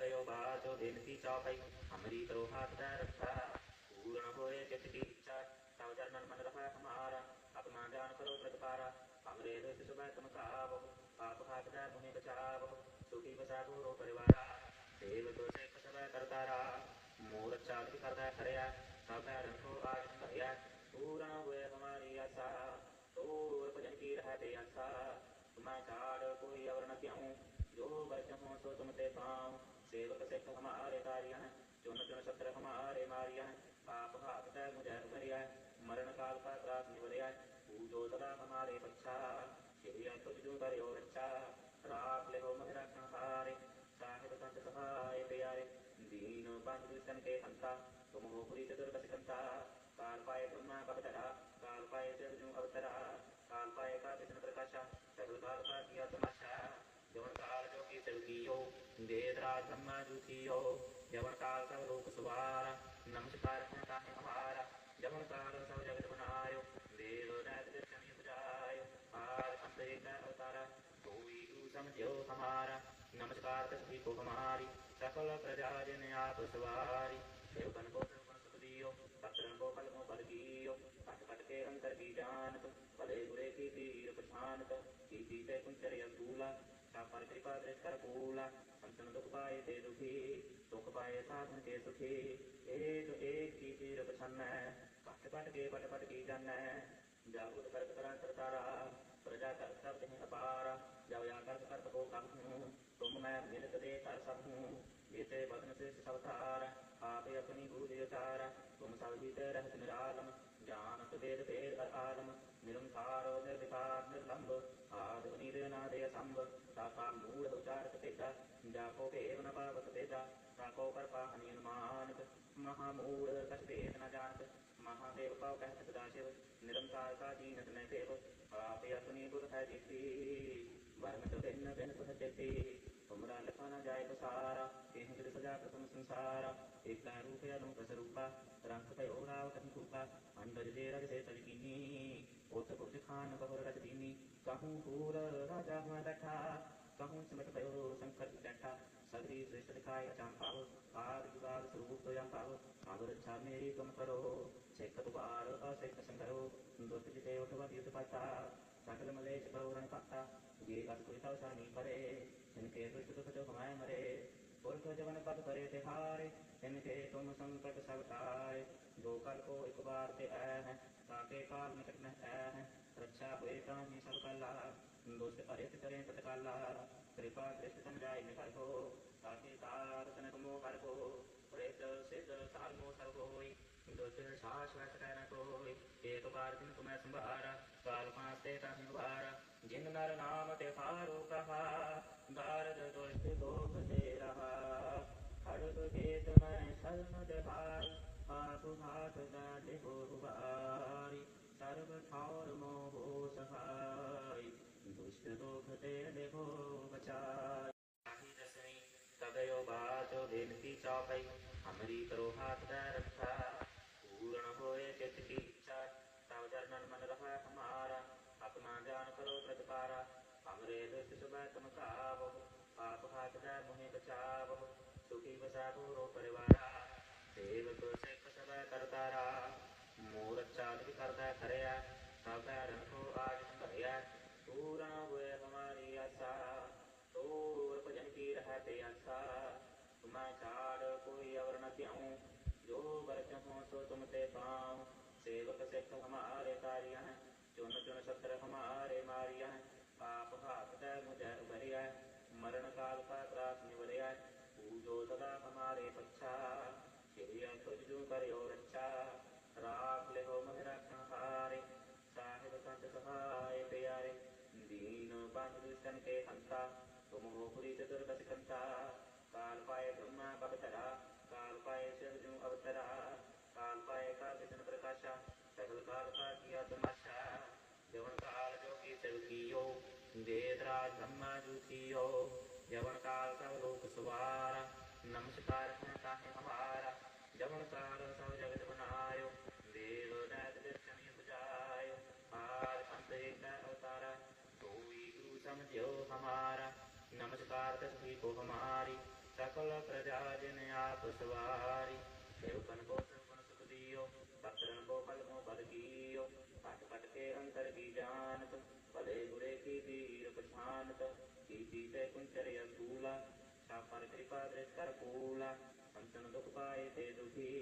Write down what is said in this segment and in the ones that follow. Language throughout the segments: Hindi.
तयो वाचो देनति चापै। अमृतो हातदा रक्षा पूर्ण होए जति इच्छा। तव जन्मन मन रहा हमारा अपमान जान करो प्रतिपारा। हमरे हृदय सुबह तुम कावो पाप हातदा तुम्हें बचावो। सुखी बसा गुरु परिवारा। देव तो से सब करतारा। मोर चाल करदा करया सब रखो आज करया पूरा हुए हमारी आशा और भजन की रहते आशा तुम्हारा कोई और न क्यों जो बचमो तो तुम दे पाऊँ सेवक से ठग मारे कार्य है चुन चुन सत्र हमारे मारिया है पाप हाथ है मुझे भरिया मरण काल का त्रास निवरिया पूजो सदा हमारे बच्चा श्रिया तुझ जो करो रक्षा राख ले हो मेरा संहारे साहिब संत सहाय प्यारे दीन पंच दुष्टन के हंता तुम हो पुरी चतुर्दश कंता काल पाए ब्रह्मा कवतरा काल पाए चरजु अवतरा काल पाए का प्रकाशा सकल काल का किया तमाशा जोड़ काल जो की चल की हो वेदराज ब्रह्मद्वितीयो जवकाल सब लोक सुभार नमस्कार प्रणताय अपार जवकाल सब जगत बनाय देव दैत दर्शनी पूजाय पार संत एक अवतार कोई समझो हमारा नमस्कार तस्वी को हमारी सकल प्रजा जन आप सवारी सेवकन को दियो भक्तन को फल को फल दियो कट कट के अंतर की जानत भले बुरे की तीर प्रशांत की से कुंचर दूला सापर कृपा दृष्ट कर कूला संतन दुख ते दुखी पाए साधन के सुखी। एक एक की तीर पछान पट पट के पट पट की जान जागृत कर करा करतारा प्रजा कर सब कहीं अपारा जब या कर कर को कम हूँ तुम मैं मिलत दे कर सब हूँ जेते बदन से सब थार आप अपनी बूझ उचार तुम सब जीते रहत निरालम, जानत वेद वेद आलम। निरंकार निर्विकार निर्लंब आद निरनादय संभ ताका मूढ़ उचारत तेजा जाको भेद न पावत तेजा ताको कर पाहनी अनुमानत महामूढ़ कछ भेद न जानत महादेव कहत सदाशिव निरंकार का जीनत न देव आप अपनी बुध है जीती वर्म तो भिन्न भिन्न सुख चेती तुमरा लखा न तो सारा तेह जल सजा प्रथम संसारा एक रूप अनूप स्वरूपा रंग पे ओराव कन कूपा अंडर जे रग से तलकीनी ओत पुरज खान बहुर रज दीनी कहूँ पूर राजा हुआ बैठा कहूँ सिमट भयो शंकर बैठा सगरी श्रेष्ठ दिखाए अचाम पाओ आग जुगाग स्वरूप तो यम पाओ आग रक्षा मेरी तुम करो छेक दुबार असेक संकरो दुष्ट जिते उठवा युद्ध पाता सकल मलेश बहुरन पाता कस कोई तव सानी परे इनके दुष्ट दुख जो हमारे मरे पुरख जवन पद करे तिहारे इनके तुम संकट सब टारे दो कल को एक बार ते आए हैं ताके काल निकट में आए हैं रक्षा हुए ताहि सब कला दुष्ट अरित करें तत्काला कृपा दृष्ट समझाई निकल को ताकि तार तनक मोह कर को प्रेत सिद्ध साल मोह सर होई दुष्ट शाश्वत कहना कोई एक बार दिन तुम्हें संभारा काल पास ते ताहि उभारा जिन नर नाम ते फारो कहा दारद दुष्ट दोख ते रहा खड़ग खेत में शरण ते भाई आप हाथ दाते हो उबारी सर्व मोह सहाय दुष्ट दोख देखो दसवीं तदयो बाचो बेनती चापई हमारी करो हाथ रखा पूर्ण होए चित की इच्छा। तव चरणन मन रहा हमारा अपना जान करो प्रतिपारा। हमरे दुष्ट सुबह तुम कावो पाप हाथ दा मुहे बचावो। सुखी बसा पूरो परिवारा सेवक सिख सब करतारा मोर चाल करदा खरिया सब भैरन को आज भरिया पूरा हुए हमारी आशा तोर भजन की रहते आशा छाड़ कोई और न क्यों जो बरच हो सो तुम ते पाऊँ सेवक सिख हमारे तारिया हैं चुन चुन सत्र हमारे मारिया पाप हाथ मुझे उभरिया मरण काल का त्रास निवरिया पूजो सदा हमारे पक्षा शिविया तुझ जू करियो बंद दुष्टन के हंता तुम हो पुरी चतुर कसिकंता काल पाए ब्रह्मा भवतरा काल पाए अवतरा काल का विष्णु प्रकाशा, सकल काल का किया तमाशा जवन काल जो की शिव कियो ब्रह्मा जू जवन काल सब लोक सवारा, नमस्कार है हमारा जवन काल सब जगत समझो हमारा। नमस्कार तस्वी को हमारी। सकल प्रजा जन आप सवारी। सेवकन को श्रवण सुख दियो। भक्तन को फल को पद गियो पट पट के अंतर की जानत। भले बुरे की वीर पछानत की से कुंचर असूला पर कृपा दृष्ट कर कूला संतन दुख पाए ते दुखी।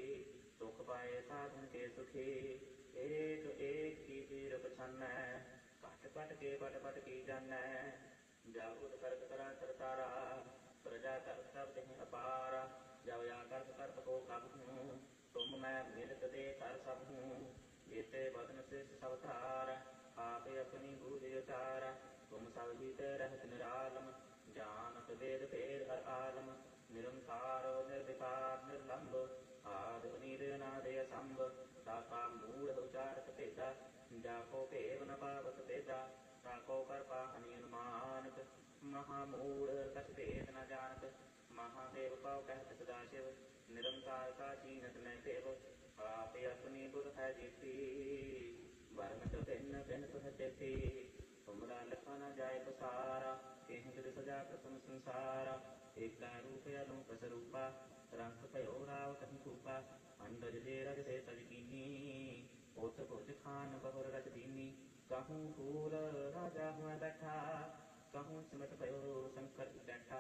सुख पाए साधन के सुखी। एक तो एक की तीर पछन है ਪਟ ਕੇ ਪਟ ਪਟ ਜਾਣੈ ਜਾਗੁਤ ਕਰਤ ਕਰਾ ਕਰਤਾਰਾ ਪ੍ਰਜਾ ਕਰ ਸਭ ਤੇ ਅਪਾਰਾ। ਜਬ ਜਾ ਕਰਤ ਕਰਤ ਕੋ ਕਬ ਹੂੰ, ਤੁਮ ਮੈਂ ਮਿਲਤ ਦੇ ਕਰ ਸਭ ਹੂੰ। ਜੇਤੇ ਬਦਨ ਸੇ ਸਭ ਧਾਰ, ਆਪੇ ਆਪਣੀ ਬੂਝ ਉਤਾਰ ਤੁਮ ਸਭ ਹੀ ਤੇ ਰਹਿਤ ਨਿਰਾਲਮ ਜਾਨਤ ਵੇਦ ਭੇਦ ਹਰ ਆਲਮ। ਨਿਰੰਕਾਰ, ਨਿਰਵਿਕਾਰ, ਨਿਰਲੰਭ, ਆਦ ਅਨੀਰ ਨਾਦੇ ਸੰਭ ਤਾਕਾ ਮੂੜ ਉਚਾਰਤ ਭੇਦਾ ਜਾ ਕੋ ਭੇਵ ਨ ਪਾਵਤ। वेदा काकोकर्पा अनिर्मानक महामूढ़ कथभेद न जानक महादेव पाव कहत सदाशिव निरंकार का चीनत में देव आप अपनी गुर है जीती वर्ण तो भिन्न भिन्न सुह देती तुमरा लिखा न जाए पसारा केह गिर सजा प्रथम संसारा एकता रूप अनूप स्वरूपा रंग कयो राव कहीं कूपा अंडज जे रज से तजकीनी ओत भुज खान बहुर रज दी कहूँ फूल राजा हुआ बैठा कहूँ सिमट भयो शंकर बैठा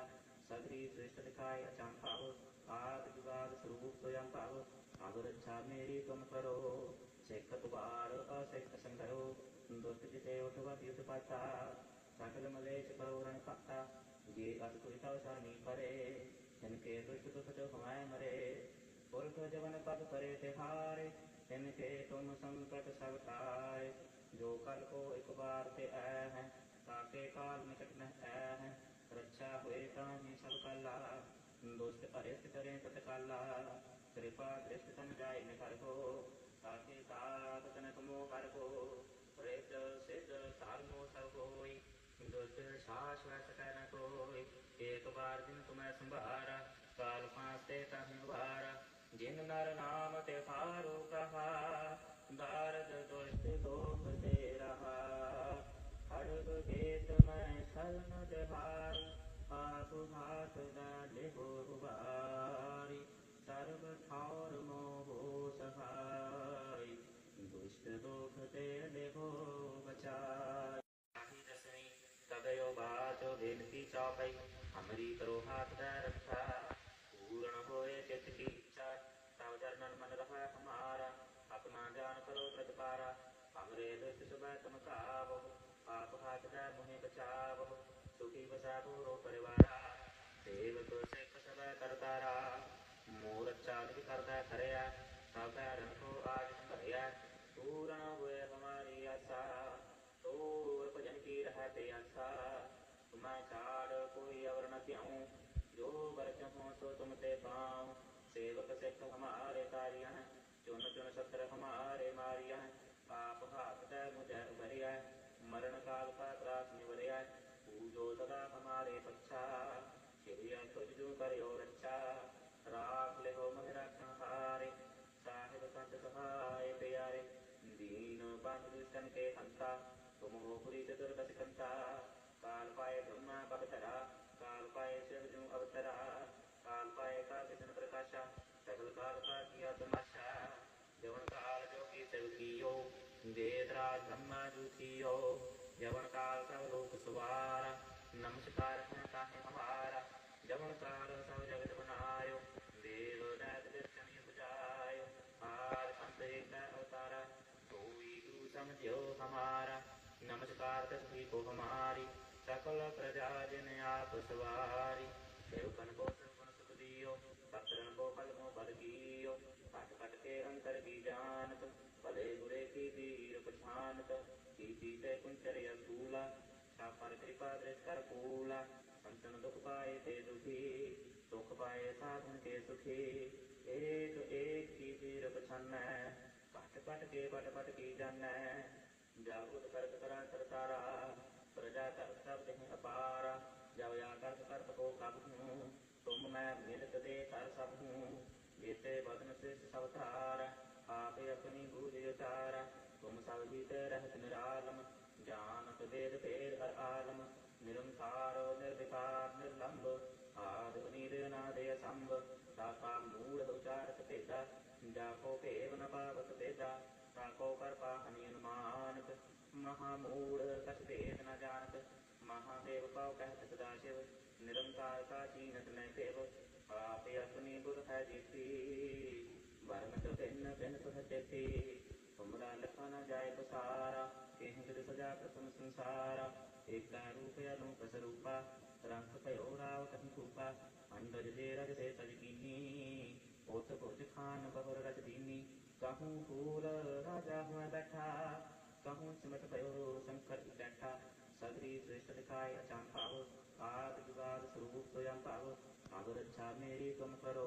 सगरी श्रेष्ठ दिखाए अचाम पाओ आद विवाद स्वरूप तो पाओ आदर इच्छा मेरी तुम करो शेख कुबार अशेख संगरो दुष्ट जिते उठवा तीर्थ पाता सकल मलेश करो रण पाता ये असुरिता सरणी परे, जिनके दुष्ट दुख जो हमारे मरे पुरुष जवन पद करे तिहारे जिनके तुम संकट सब जो कल को एक बार ते आया है ताके काल निकट में आया है रक्षा हुए तानी सब कला दुष्ट अरिष्ट करें तत्काला कृपा दृष्ट तन जाए निखर को ताके ताप जनक मो कर को प्रेत सिद्ध सार मो सब कोई दुष्ट शाश्वत कर कोई एक बार दिन तुम्हें संभारा काल पास ते तह जिन नर नाम ते फारू कहा भारत दुष्ट गोप दे रहा हड़ग गेत में शरण भाई पाप भात दे गोबारी सर्व ठौर मोहो सभाई दुष्ट दुख दे देखो बचाई तदयो बाचो भेद चौपाई हमरी करो हाथ रखा। पूर्ण होए चित की जान करो ब्रज पारा अमरे दृष्ट सुबह तुम कावो पाप हाथ दा मुहे बचाव सुखी बसावो रो परिवार। देव तो सेख सब करतारा। मोर चाल भी करता करया सब रखो आज करया पूरा हुए हमारी आशा। तो भजन की रहते आशा। तुम्हें चार कोई अवर न प्याऊं जो बरत हो तुम ते पाऊँ सेवक सिख हमारे कार्य हैं। चुन चुन सत्र हमारे मारिया। पाप हाथ मुझे उभरिया मरण काल का त्रास निवरिया पूजो सदा हमारे पक्षा। श्रिया तुझु करो रक्षा राख ले हो मेरा हारे साहिब संत सहाय प्यारे दीन बाँध दुष्टन के हंता तुम हो पुरी चतुर्दश कंता काल पाए ब्रह्मा बखतरा काल पाए शिव जू अवतरा। काल पाए का किशन प्रकाशा सकल काल का किया तमाशा वेदराज ब्रह्माजुथीयो जवन काल सब लोक सुवार नमस्कार करता है जवन काल सब जगत बनायो देव दैत दर्शन बुझायो हार संत एक अवतारा गुरु समझो हमारा नमस्कार तस्वी को हमारी सकल प्रजा जन आप सवारी सेवकन को सर्वण सुख दियो भक्तन को कल बल गियो कट कट के अंतर की जानत भले गुरे की वीर कुछानत कीति से कुंचर्य स्थूला छापर कृपा दृष्कर कूला। संतन दुख पाए थे दुखी, सुख पाए साधन के सुखी। एक तो एक की वीर कुछन पट पट के पट पट की जन। जागृत कर्क करा सरतारा प्रजा कर शब्द है अपारा। जब या कर्क कर्क को कब हूँ, तुम मैं मिलत दे कर सब हूँ। जीते बदन से सवतारा समापय अपनी भूजयचार तुम सवहित रहत निरालम जानत वेद तेर हर आलम। निरंकारो निर्विकार निर्लंब, आद नीरनादय संभ ताका मूढ़ उचारत तेजा, जाको पेव न पावत तेजा। ताको कर पाहनीन मानत महामूढ़ कछ भेद न जानत महादेव पाव कहत सदाशिव निरंकार का चीनत न देव आप अपनी गुरु है जीती बारमट पहन पहन पहते थे हमरा लखा न जाए पसारा केह बिर सजा प्रथम संसारा एक रूप अनूप स्वरूपा रंग पयो राव कहीं रूपा अंडज दे रज से तज कीनी ओत कोज खान बबर रज दीनी कहूँ फूल राजा हुआ बैठा कहूँ सिमट पयो शंकर बैठा सगरी श्रेष्ठ दिखाए अचाम पावो आग जुगार स्वरूप तो जाम पावो आगर अच्छा मेरी तुम करो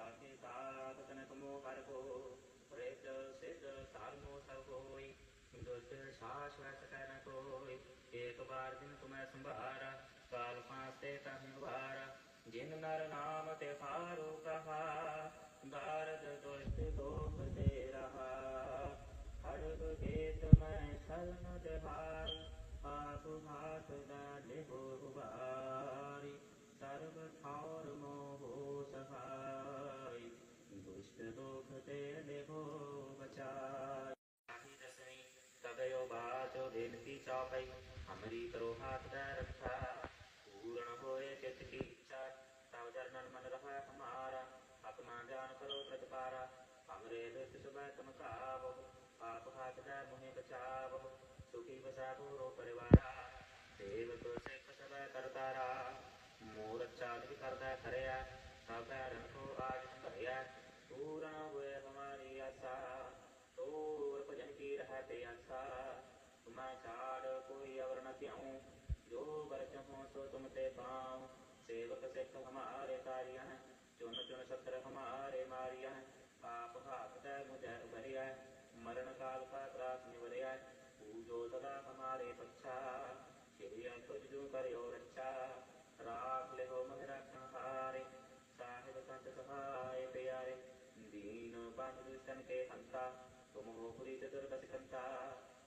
काके काकतनकमो कारको प्रेत सिद्ध सालमो सर्वोय दुष्ट शास को एक बार दिन तुम्हें संभारा काल पाते तहारा जिन नर नाम ते फारो कहा दारद दुष्ट दोष दे रहा। हड़ग गेत मैं शरण देहार आप भात दे हो सर्व ठार ਦੋਖ ਤੇ ਲਿਹੋ ਬਚਾਈ ਆਹੀ ਦਸਵੀਂ ਤਦਯੋ ਬਾਚੋ ਬੇਨਤੀ ਚੌਪਈ ਹਮਰੀ ਕਰੋ ਹਾਥ ਦਾ ਰੱਖਾ ਪੂਰਨ ਹੋਏ ਚਿਤ ਕੀ ਇੱਛਾ ਤਵ ਚਰਨਨ ਮਨ ਰਹਾ ਹਮਾਰਾ ਆਪਣਾ ਜਾਨ ਕਰੋ ਪ੍ਰਤਪਾਰਾ ਹਮਰੇ ਦੁਸ਼ਟ ਸੁਭੈ ਤੁਮ ਕਾਵੋ ਆਪ ਹਾਥ ਦਾ ਮੁਹਿ ਬਚਾਵੋ ਸੁਖੀ ਬਸਾ ਪੂਰੋ ਪਰਿਵਾਰਾ ਸੇਵਕ ਸਿੱਖ ਸਭੈ ਕਰਤਾਰਾ ਮੋਰ ਚਾਲਿ ਕਰਦਾ ਖਰਿਆ ਸਭ ਰਨ ਕੋ ਆਜ दूरा हुए हमारी आशा। दूर भजनती रहते आशा। तुम्हारा छाड़ कोई और न क्यों? जो बरच हो सो तुम ते पाओ। सेवक सेठ हमारे कार्य हैं। चुन चुन शत्र हमारे मारिय हैं। पाप हाथ मुझे उभरिया मरण काल का त्रास निवरिया पूजो सदा हमारे पक्षा। श्री तुझ करो रक्षा चनके हंता तुमोपुरी चतुर्दश कंता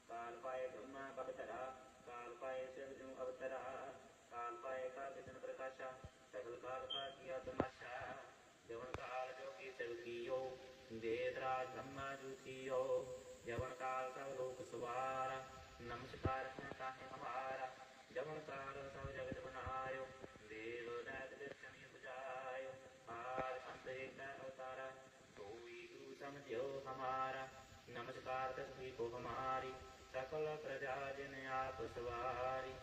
कालपाय ब्रह्मा भक्तरा कालपाय शिव अवतरा कालपाय का विष्णु प्रकाशा सकल काल का किया तमाशा जवन काल जो की सब कियो वेदराज ब्रह्मा जो कियो जवन काल सब लोक सुवारा नमस्कार है हमारा जवन काल सब जगत जो हमारा। नमस्कार तस्वी को हमारी। सकल प्रजा जिन आप सवारी।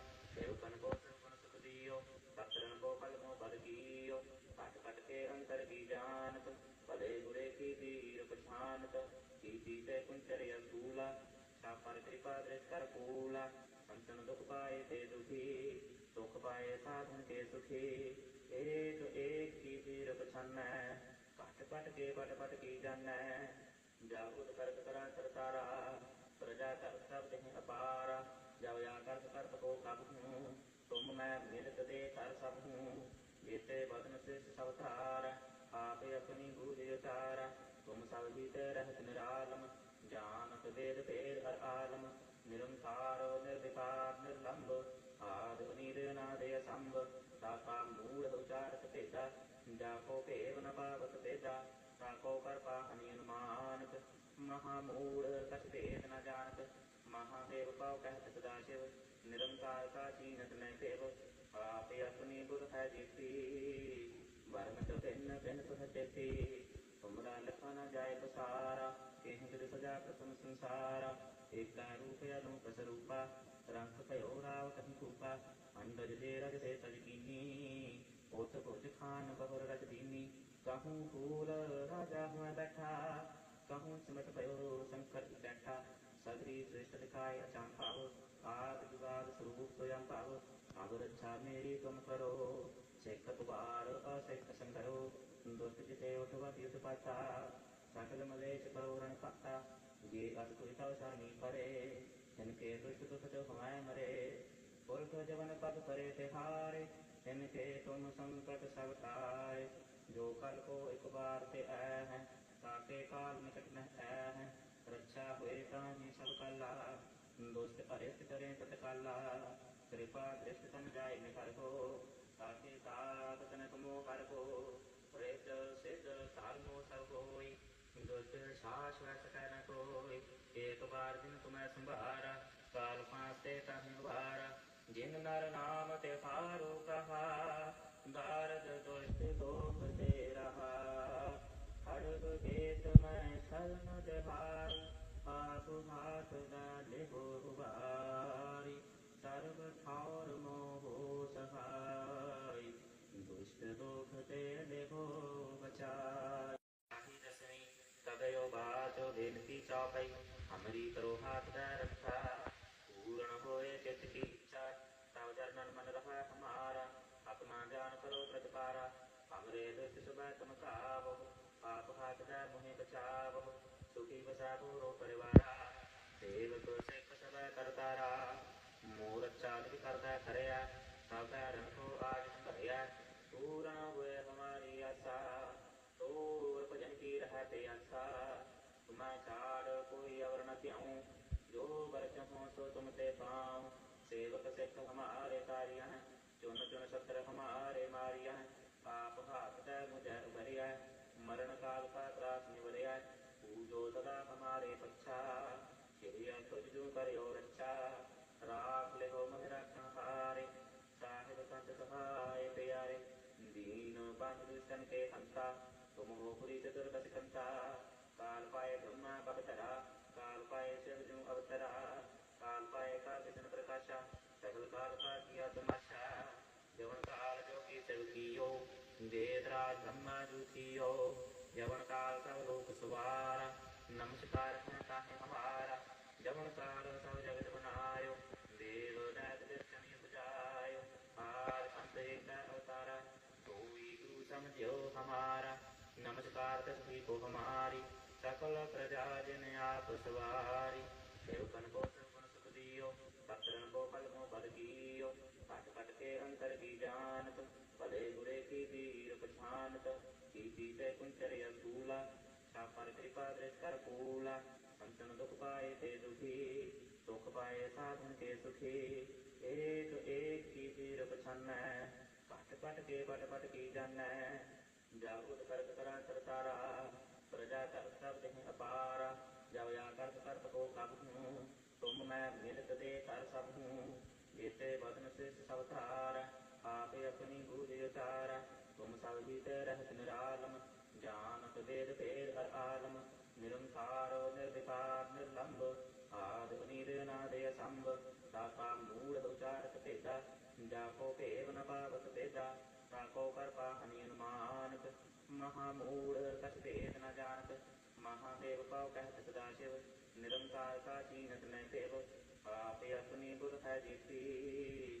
को सुख दियो। को पट पट के अंतर की जानत। भले बुरे की वीर पछानत। की कुंचर सापर कृपा दृष्ट कर कूला संतन दुख पाए ते दुखी। पाए साधन के सुखी। तो एक की है पट पट के पट पट की जान जागृत करत करा करतारा प्रजा कर सब देह अपारा जब या कर कर को कब हूँ तुम मैं मिलत दे कर सब हूँ जेते बदन से सब थार आप अपनी बूझ उतारा तुम सब जीते रहत निरालम जानत वेद भेद हर आलम निरंकार निर्विकार निर्लंब आद नीर नादय संभ ताका मूढ़ उचारत भेदा जाको भेव न पावत भेदा ताको कर पाहनी अनुमानत महामूढ़ कछ भेद न जानत महादेव पाव कहत सदा शिव निरंकार का चीनत न देव आपे अपनी बुध है जीती वर्मत भिन्न भिन्न तुह चेती तुमरा लखा न जाए पसारा केह विद सजा प्रथम संसारा एका रूप अनूप स्वरूपा रंग भयो राव कहीं कूपा अंडज दे रज से तज कीनी ओथ भोज खान बहुर रज दीनी कहूँ भूल राजा हुआ बैठा कहूँ सिमट भयो शंकर बैठा सगरी श्रेष्ठ दिखाए अचान पावो आग जुगाद स्वरूप स्वयं पावो आगुर अच्छा मेरी तुम करो शेख कुबार अशेख संकरो दुष्ट जिते उठवा युद्ध पाता सकल मलेश परोरण पाता ये अस कुरिता शानी परे जिनके दुष्ट दुष्ट हमारे मरे पुरुष जवन पद करे तिहारे तिनके तुम संकट सब जो कल को एक बार ते आए हैं ताके काल निकट न आए हैं रक्षा हुए तानी सब कला, दुष्ट अरिष्ट करें तत्काला कृपा दृष्ट तन जाय निकर को ताके ताप तनक मोह कर को प्रेत सिद्ध साल सब कोई दुष्ट शाश्वत कर कोई एक बार दिन तुम्हें संभारा, काल पास ते तम बारा जिन नर नाम ते फारू कहा भारत दुष्ट गोप दे रहा हड़ग गेत मैं छल न देहार भात न लिहो सर्व ठौर मोहो सहाय दुष्ट दुख ते लिहो बचाय तदयो बाचो चौपाई हमरी करो हाथ रखा पूर्ण होए चित की पार। हमरे समय तमसा बहु सुखी बसा पूरो परिवारा। देव सब करतारा मोर करता करया सब रखो आज भया पूरा हुए हमारी आशा तो भजन की रहते आशा। तुम्हारा छाड़ कोई और न प्याऊं जो बरसों सो तुम ते पाऊँ। सेवक से हमारे कार्य हैं। चुन चुन सत्र हमारे मारिया पाप हाथ मुझ उभरिया मरण काल का त्रास निवरिया पूजो सदा हमारे पक्षा श्रिय तुझु करो रक्षा राख ले हो मह रक्षा हारे साहिब संत सहाय प्यारे दीन बाँध दुष्टन के हंसा तुम हो पुरी चतुर्दश कंता काल पाए ब्रह्मा बखतरा काल पाए शिव जू अवतरा काल पाए का विष्णु प्रकाशा सगल काल का किया तमाशा द्वितीयो वेदराज ब्रह्मा द्वितीयो जवन सब लोक सुबार नमस्कार हमार जवन काल सब जगत बनायो देव दैत दर्शन बुझायो हार संत एक अवतारा तो गुरु समझो हमारा नमस्कार तस्वी को हमारी सकल प्रजा जिन आप सवारी सेवकन को सर्वन सुख दियो पत्थरन को कलमो बल गियो पट पट के अंतर की जानत पदे गुणे कीति ईरुपछानत कीति ते कुञ्चरय स्थूला शापर कृपा दृष्करकूला संतन दुख पाए ते दुखी, सुख पाए साधन के सुखी। एक एक की तीरप छन पट पट के पट पट की जन। जागृत कर्क करा कर प्रजा कर शब्द है अपार। जब या कर्क कर्क को कब हूँ, तुम मैं मिलत दे कर सब हूँ। जीते बदन से सब स्थापय अपनी भूजयचार तुम सब रहत निरालम जानत वेद पेर हर आलम निरंकार निर्विकार निर्लंब आद नीरनादय संभ ताका मूढ़ उचारक पेदा जाको पेव न पावत पेदा ताको कर पाहनी अनुमानत महामूढ़ कछ भेद न जानत महादेव पाव कहत सदाशिव निरंकार का चीनत न देव आप अपनी गुरु है जीती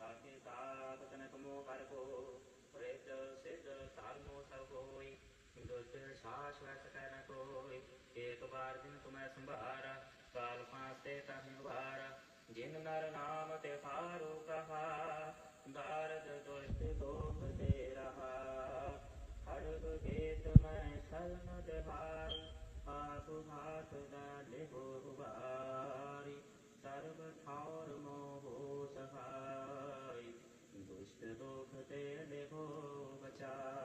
बाकी साधकन कमो एक बार दिन तुम्हें संभारा काल फांसे का निवारा जिन नर नाम ते फारू कहा दारद दुष्ट दोष दे रहा हड़ग गेत मैं शरण देहार आसु हाथ डाले हो सर्व ठार मोह सहार ते देखो बचा।